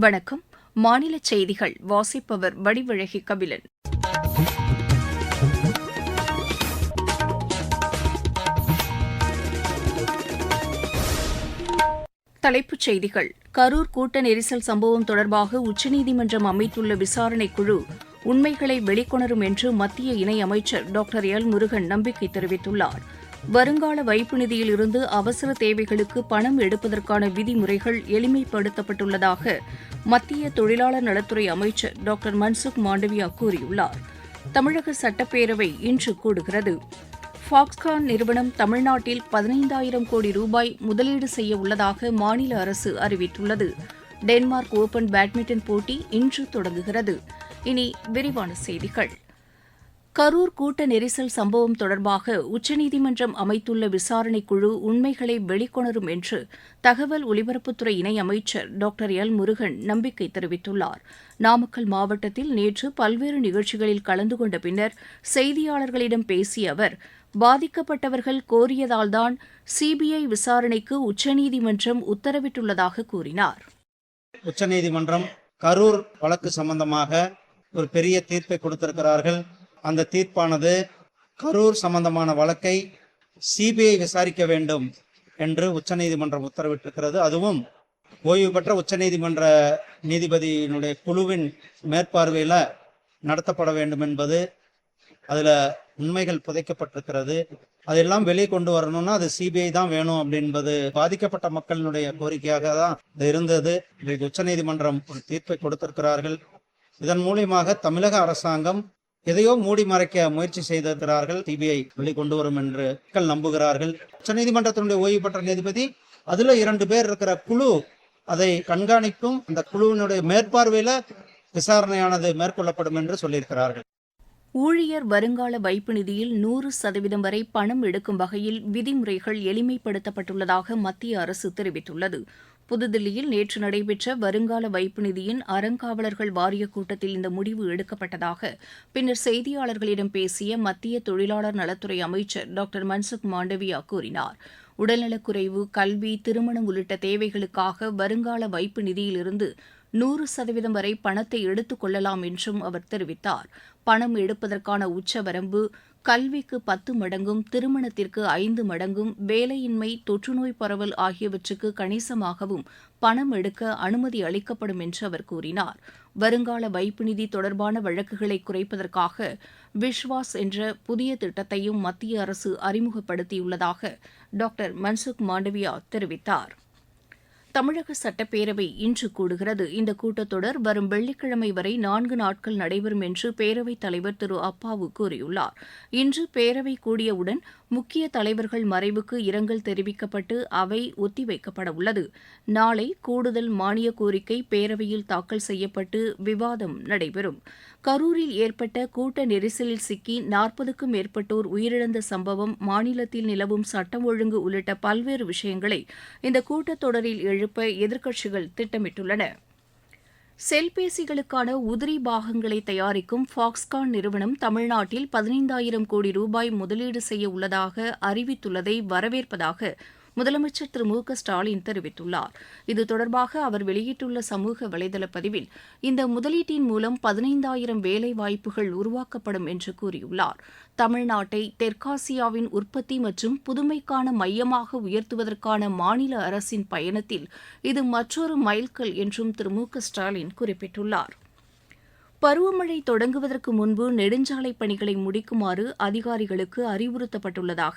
வணக்கம். மாநில செய்திகள் வாசிப்பவர் வடிவழகி கபிலன். தலைப்புச் செய்திகள். கரூர் கூட்ட நெரிசல் சம்பவம் தொடர்பாக உச்சநீதிமன்றம் அமைத்துள்ள விசாரணைக் குழு உண்மைகளை வெளிக்கொணரும் என்று மத்திய இணையமைச்சர் டாக்டர் எல் முருகன் நம்பிக்கை தெரிவித்துள்ளார். வருங்கால வைப்பு நிதியில் இருந்து அவசர தேவைகளுக்கு பணம் எடுப்பதற்கான விதிமுறைகள் எளிமைப்படுத்தப்பட்டுள்ளதாக மத்திய தொழிலாளர் நலத்துறை அமைச்சர் டாக்டர் மன்சுக் மாண்டவியா கூறியுள்ளார். தமிழக சட்டப்பேரவை இன்று கூடுகிறது. ஃபாக்ஸ்கான் நிறுவனம் தமிழ்நாட்டில் பதினைந்தாயிரம் கோடி ரூபாய் முதலீடு செய்ய உள்ளதாக மாநில அரசு அறிவித்துள்ளது. டென்மார்க் ஓபன் பேட்மிண்டன் போட்டி இன்று தொடங்குகிறது. இனி விரிவான செய்திகள். கரூர் கூட்ட நெரிசல் சம்பவம் தொடர்பாக உச்சநீதிமன்றம் அமைத்துள்ள விசாரணைக்குழு உண்மைகளை வெளிக்கொணரும் என்று தகவல் ஒலிபரப்புத்துறை இணையமைச்சர் டாக்டர் எல் முருகன் நம்பிக்கை தெரிவித்துள்ளார். நாமக்கல் மாவட்டத்தில் நேற்று பல்வேறு நிகழ்ச்சிகளில் கலந்து கொண்ட பின்னர் செய்தியாளர்களிடம் பேசிய அவர் பாதிக்கப்பட்டவர்கள் கோரியதால்தான் சிபிஐ விசாரணைக்கு உச்சநீதிமன்றம் உத்தரவிட்டுள்ளதாக கூறினார். உச்சநீதிமன்றம் கரூர் வழக்கு சம்பந்தமாக ஒரு பெரிய தீர்ப்பை கொடுத்திருக்கிறார்கள். அந்த தீர்ப்பானது கரூர் சம்பந்தமான வழக்கை சிபிஐ விசாரிக்க வேண்டும் என்று உச்சநீதிமன்றம் உத்தரவிட்டிருக்கிறது. அதுவும் ஓய்வு பெற்ற உச்சநீதிமன்ற நீதிபதியினுடைய குழுவின் மேற்பார்வையில் நடத்தப்பட வேண்டும் என்பது அதில் உண்மைகள் புதைக்கப்பட்டிருக்கிறது. அதெல்லாம் வெளியே கொண்டு வரணும்னா அது சிபிஐ தான் வேணும் அப்படின்பது பாதிக்கப்பட்ட மக்களினுடைய கோரிக்கையாக தான் இது இருந்தது. இன்றைக்கு உச்சநீதிமன்றம் ஒரு தீர்ப்பை கொடுத்திருக்கிறார்கள். இதன் மூலியமாக தமிழக அரசாங்கம் எதையோ மூடி மறைக்க முயற்சி செய்திருக்கிறார்கள். சிபிஐ வெளிக்கொண்டு வரும் என்று மக்கள் நம்புகிறார்கள். உச்சநீதிமன்றத்தினுடைய ஓய்வு பெற்ற நீதிபதி அதுல இரண்டு பேர் இருக்கிற குழு அதை கண்காணிக்கும் அந்த குழுவினுடைய மேற்பார்வையில விசாரணையானது மேற்கொள்ளப்படும் என்று சொல்லியிருக்கிறார்கள். ஊழியர் வருங்கால வைப்பு நிதியில் நூறு சதவீதம் வரை பணம் எடுக்கும் வகையில் விதிமுறைகள் எளிமைப்படுத்தப்பட்டுள்ளதாக மத்திய அரசு தெரிவித்துள்ளது. புதுதில்லியில் நேற்று நடைபெற்ற வருங்கால வைப்பு நிதியின் அறங்காவலர்கள் வாரிய கூட்டத்தில் இந்த முடிவு எடுக்கப்பட்டதாக பின்னர் செய்தியாளர்களிடம் பேசிய மத்திய தொழிலாளர் நலத்துறை அமைச்சர் டாக்டர் மன்சுக் மாண்டவியா கூறினார். உடல்நலக்குறைவு கல்வி திருமணம் உள்ளிட்ட தேவைகளுக்காக வருங்கால வைப்பு நிதியிலிருந்து நூறு சதவீதம் வரை பணத்தை எடுத்துக் கொள்ளலாம் என்றும் அவர் தெரிவித்தார். பணம் எடுப்பதற்கான உச்சவரம்பு கல்விக்கு பத்து மடங்கும் திருமணத்திற்கு ஐந்து மடங்கும் வேலையின்மை தொற்றுநோய் பரவல் ஆகியவற்றுக்கு கணிசமாகவும் பணம் எடுக்க அனுமதி அளிக்கப்படும் என்று அவர் கூறினார். வருங்கால வைப்பு நிதி தொடர்பான வழக்குகளை குறைப்பதற்காக விஸ்வாஸ் என்ற புதிய திட்டத்தையும் மத்திய அரசு அறிமுகப்படுத்தியுள்ளதாக டாக்டர் மன்சுக் மாண்டவியா தெரிவித்தார். தமிழக சட்டப்பேரவை இன்று கூடுகிறது. இந்த கூட்டத்தொடர் வரும் வெள்ளிக்கிழமை வரை நான்கு நாட்கள் நடைபெறும் என்று பேரவைத் தலைவர் திரு அப்பாவு கூறியுள்ளார். இன்று பேரவை கூடியவுடன் முக்கிய தலைவர்கள் மறைவுக்கு இரங்கல் தெரிவிக்கப்பட்டு அவை ஒத்திவைக்கப்பட உள்ளது நாளை கூடுதல் மானிய கோரிக்கை பேரவையில் தாக்கல் செய்யப்பட்டு விவாதம் நடைபெறும். கரூரில் ஏற்பட்ட கூட்ட நெரிசலில் சிக்கி நாற்பதுக்கும் மேற்பட்டோர் உயிரிழந்த சம்பவம் மாநிலத்தில் நிலவும் சட்டம் ஒழுங்கு உள்ளிட்ட பல்வேறு விஷயங்களை இந்த கூட்டத்தொடரில் எழுப்ப எதிர்க்கட்சிகள் திட்டமிட்டுள்ளன. செல்பேசிகளுக்கான உதிரி பாகங்களை தயாரிக்கும் ஃபாக்ஸ்கான் நிறுவனம் தமிழ்நாட்டில் பதினைந்தாயிரம் கோடி ரூபாய் முதலீடு செய்ய உள்ளதாக அறிவித்துள்ளதை வரவேற்பதாக முதலமைச்சர் திரு மு க ஸ்டாலின் தெரிவித்துள்ளார். இது தொடர்பாக அவர் வெளியிட்டுள்ள சமூக வலைதள பதிவில் இந்த முதலீட்டின் மூலம் பதினைந்தாயிரம் வேலை வாய்ப்புகள் உருவாக்கப்படும் என்று கூறியுள்ளார். தமிழ்நாட்டை தெற்காசியாவின் உற்பத்தி மற்றும் புதுமைக்கான மையமாக உயர்த்துவதற்கான மாநில அரசின் பயணத்தில் இது மற்றொரு மைல்கல் என்றும் திரு மு க ஸ்டாலின் குறிப்பிட்டுள்ளார். பருவமழை தொடங்குவதற்கு முன்பு நெடுஞ்சாலை பணிகளை முடிக்குமாறு அதிகாரிகளுக்கு அறிவுறுத்தப்பட்டுள்ளதாக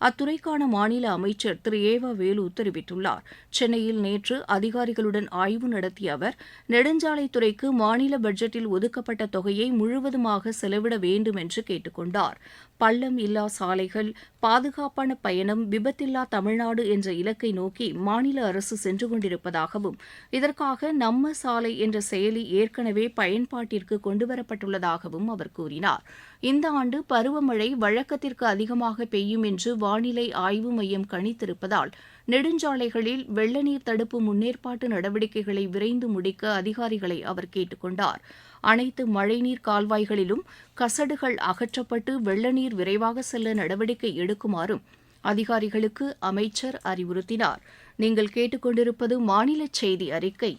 அத்துறைக்கான மாநில அமைச்சர் திரு. ஏவா வேலு தெரிவித்துள்ளார். சென்னையில் நேற்று அதிகாரிகளுடன் ஆய்வு நடத்திய அவர் நெடுஞ்சாலைத்துறைக்கு மாநில பட்ஜெட்டில் ஒதுக்கப்பட்ட தொகையை முழுவதுமாக செலவிட வேண்டும் என்று கேட்டுக்கொண்டார் பள்ளம் இல்லா சாலைகள் பாதுகாப்பான பயணம் விபத்தில்லா தமிழ்நாடு என்ற இலக்கை நோக்கி மாநில அரசு சென்று கொண்டிருப்பதாகவும் இதற்காக நம்ம சாலை என்ற செயலி ஏற்கனவே பயன்பாட்டிற்கு கொண்டுவரப்பட்டுள்ளதாகவும் அவர் கூறினார். இந்த ஆண்டு பருவமழை வழக்கத்திற்கு அதிகமாக பெய்யும் என்று வானிலை ஆய்வு மையம் கணித்திருப்பதால் நெடுஞ்சாலைகளில் வெள்ள நீர் தடுப்பு முன்னேற்பாட்டு நடவடிக்கைகளை விரைந்து முடிக்க அதிகாரிகளை அவர் கேட்டுக் கொண்டார். அனைத்து மழைநீர் கால்வாய்களிலும் கசடுகள் அகற்றப்பட்டு வெள்ளநீர் விரைவாக செல்ல நடவடிக்கை எடுக்குமாறும் அதிகாரிகளுக்கு அமைச்சர் அறிவுறுத்தினார். நீங்கள் கேட்டுக்கொண்டிருப்பது மாநில செய்தி அறிக்கை.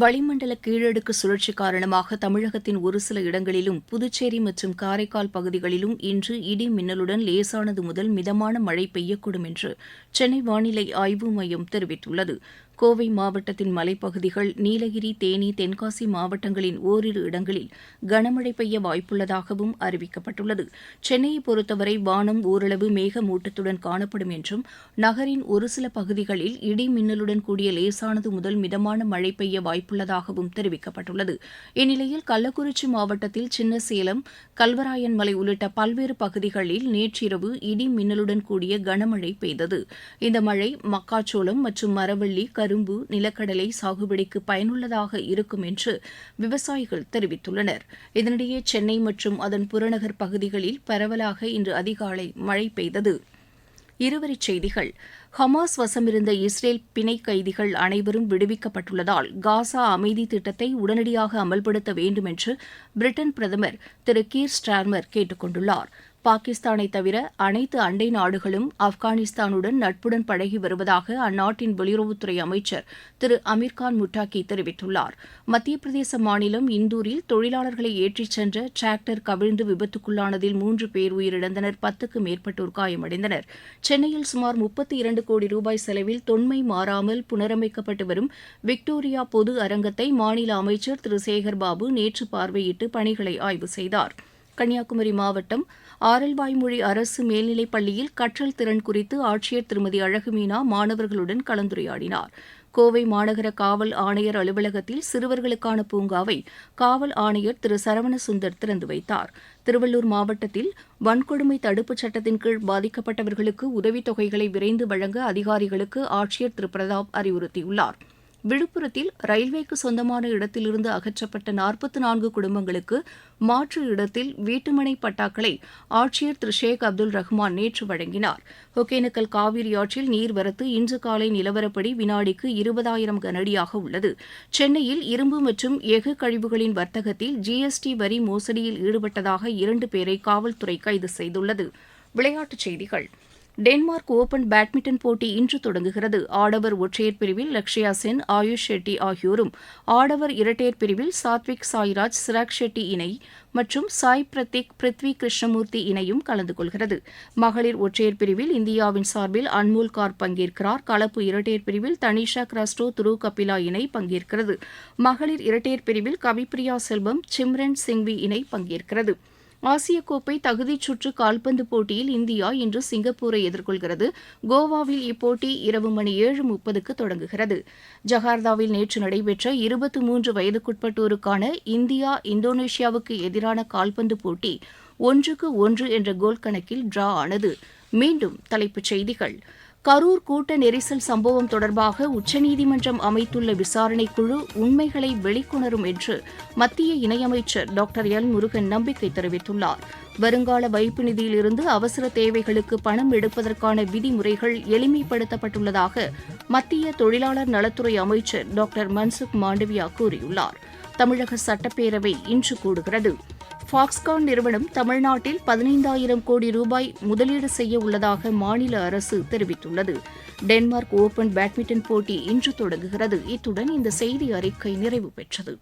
வளிமண்டல கீழடுக்கு சுழற்சி காரணமாக தமிழகத்தின் ஒரு சில இடங்களிலும் புதுச்சேரி மற்றும் காரைக்கால் பகுதிகளிலும் இன்று இடி மின்னலுடன் லேசானது முதல் மிதமான மழை பெய்யக்கூடும் என்று சென்னை வானிலை ஆய்வு மையம் தெரிவித்துள்ளது. கோவை மாவட்டத்தின் மலைப்பகுதிகள் நீலகிரி தேனி தென்காசி மாவட்டங்களின் ஓரிரு இடங்களில் கனமழை பெய்ய வாய்ப்புள்ளதாகவும் அறிவிக்கப்பட்டுள்ளது. சென்னையை பொறுத்தவரை வானம் ஓரளவு மேகமூட்டத்துடன் காணப்படும் என்றும் நகரின் ஒரு சில பகுதிகளில் இடி மின்னலுடன் கூடிய லேசானது முதல் மிதமான மழை பெய்ய வாய்ப்புள்ளதாகவும் தெரிவிக்கப்பட்டுள்ளது. இந்நிலையில் கள்ளக்குறிச்சி மாவட்டத்தில் சின்னசேலம் கல்வராயன் மலை உள்ளிட்ட பல்வேறு பகுதிகளில் நேற்றிரவு இடி மின்னலுடன் கூடிய கனமழை பெய்தது. இந்த மழை மக்காச்சோளம் மற்றும் மரவள்ளி கரும்பு நிலக்கடலை சாகுபடிக்கு பயனுள்ளதாக இருக்கும் என்று விவசாயிகள் தெரிவித்துள்ளனர். இதனிடையே சென்னை மற்றும் அதன் புறநகர் பகுதிகளில் பரவலாக இன்று அதிகாலை மழை பெய்தது. இருவரிச் செய்திகள். ஹமாஸ் வசமிருந்த இஸ்ரேல் பிணை கைதிகள் அனைவரும் விடுவிக்கப்பட்டுள்ளதால் காசா அமைதி திட்டத்தை உடனடியாக அமல்படுத்த வேண்டும் என்று பிரிட்டன் பிரதமர் திரு கீர் ஸ்டார்மர் கேட்டுக் கொண்டுள்ளார் பாகிஸ்தானை தவிர அனைத்து அண்டை நாடுகளும் ஆப்கானிஸ்தானுடன் நட்புடன் பழகி வருவதாக அந்நாட்டின் வெளியுறவுத்துறை அமைச்சர் திரு அமீர்கான் முட்டாக்கி தெரிவித்துள்ளார். மத்திய பிரதேச மாநிலம் இந்தூரில் தொழிலாளர்களை ஏற்றிச் சென்ற டிராக்டர் கவிழ்ந்து விபத்துக்குள்ளானதில் மூன்று பேர் உயிரிழந்தனர் பத்துக்கு மேற்பட்டோர் காயமடைந்தனர். சென்னையில் சுமார் முப்பத்தி இரண்டு கோடி ரூபாய் செலவில் தொன்மை மாறாமல் புனரமைக்கப்பட்டு வரும் விக்டோரியா பொது அரங்கத்தை மாநில அமைச்சர் திரு சேகர் பாபு நேற்று பார்வையிட்டு பணிகளை ஆய்வு செய்தார். கன்னியாகுமரி மாவட்டம் ஆரல்வாய்மொழி அரசு மேல்நிலைப் பள்ளியில் கற்றல் திறன் குறித்து ஆட்சியர் திருமதி அழகுமீனா மாணவர்களுடன் கலந்துரையாடினார். கோவை மாநகர காவல் ஆணையர் அலுவலகத்தில் சிறுவர்களுக்கான பூங்காவை காவல் ஆணையர் திரு சரவண சுந்தர் திறந்து வைத்தார். திருவள்ளூர் மாவட்டத்தில் வன்கொடுமை தடுப்புச் சட்டத்தின் கீழ் பாதிக்கப்பட்டவர்களுக்கு உதவித்தொகைகளை விரைந்து வழங்க அதிகாரிகளுக்கு ஆட்சியர் திரு பிரதாப் அறிவுறுத்தியுள்ளார். விழுப்புரத்தில் ரயில்வேக்கு சொந்தமான இடத்திலிருந்து அகற்றப்பட்ட நாற்பத்தி நான்கு குடும்பங்களுக்கு மாற்று இடத்தில் வீட்டுமனை பட்டாக்களை ஆட்சியர் திரு ஷேக் அப்துல் ரஹ்மான் நேற்று வழங்கினார். ஒகேனக்கல் காவிரி ஆற்றில் நீர்வரத்து இன்று காலை நிலவரப்படி வினாடிக்கு இருபதாயிரம் கனஅடியாக உள்ளது. சென்னையில் இரும்பு மற்றும் எஃகு கழிவுகளின் வர்த்தகத்தில் ஜிஎஸ்டி வரி மோசடியில் ஈடுபட்டதாக இரண்டு பேரை காவல்துறை கைது செய்துள்ளது. விளையாட்டுச் செய்திகள். டென்மார்க் ஒபன் பேட்மிண்டன் போட்டி இன்று தொடங்குகிறது. ஆடவர் ஒற்றையர் பிரிவில் லக்ஷயா சென் ஆயுஷ் ஷெட்டி ஆகியோரும் ஆடவர் இரட்டையர் பிரிவில் சாத்விக் சாய்ராஜ் சிராக் ஷெட்டி இணை மற்றும் சாய் பிரதீக் பிருத்வி கிருஷ்ணமூர்த்தி இணையும் கலந்து கொள்கிறது. மகளிர் ஒற்றையர் பிரிவில் இந்தியாவின் சார்பில் அன்மோல் கார் பங்கேற்கிறார். கலப்பு இரட்டையர் பிரிவில் தனிஷா கிராஸ்டோ துரு கபிலா இணை பங்கேற்கிறது. மகளிர் இரட்டையர் பிரிவில் கவிப்பிரியா செல்வம் சிம்ரன் சிங்வி இணை பங்கேற்கிறது. ஆசிய கோப்பை தகுதிச் சுற்று கால்பந்து போட்டியில் இந்தியா இன்று சிங்கப்பூரை எதிர்கொள்கிறது. கோவாவில் இப்போட்டி இரவு மணி ஏழு முப்பதுக்கு தொடங்குகிறது. ஜகார்த்தாவில் நேற்று நடைபெற்ற இருபத்தி மூன்று வயதுக்குட்பட்டோருக்கான இந்தியா இந்தோனேஷியாவுக்கு எதிரான கால்பந்து போட்டி ஒன்றுக்கு ஒன்று என்ற கோல் கணக்கில் டிரா ஆனது. மீண்டும் தலைப்புச் செய்திகள். கரூர் கூட்ட நெரிசல் சம்பவம் தொடர்பாக உச்சநீதிமன்றம் அமைத்துள்ள விசாரணைக்குழு உண்மைகளை வெளிக்கொணரும் என்று மத்திய இணையமைச்சர் டாக்டர் எல் முருகன் நம்பிக்கை தெரிவித்துள்ளார். வருங்கால வைப்பு நிதியிலிருந்து அவசர தேவைகளுக்கு பணம் எடுப்பதற்கான விதிமுறைகள் எளிமைப்படுத்தப்பட்டுள்ளதாக மத்திய தொழிலாளர் நலத்துறை அமைச்சர் டாக்டர் மன்சுக் மாண்டவியா கூறியுள்ளார். தமிழக சட்டப்பேரவை இன்று கூடுகிறது. ஃபாக்ஸ்கான் நிறுவனம் தமிழ்நாட்டில் பதினைந்தாயிரம் கோடி ரூபாய் முதலீடு செய்ய உள்ளதாக மாநில அரசு தெரிவித்துள்ளது. டென்மார்க் ஓபன் பேட்மிண்டன் போட்டி இன்று தொடங்குகிறது. இத்துடன் இந்த செய்தி அறிக்கை நிறைவு பெற்றது.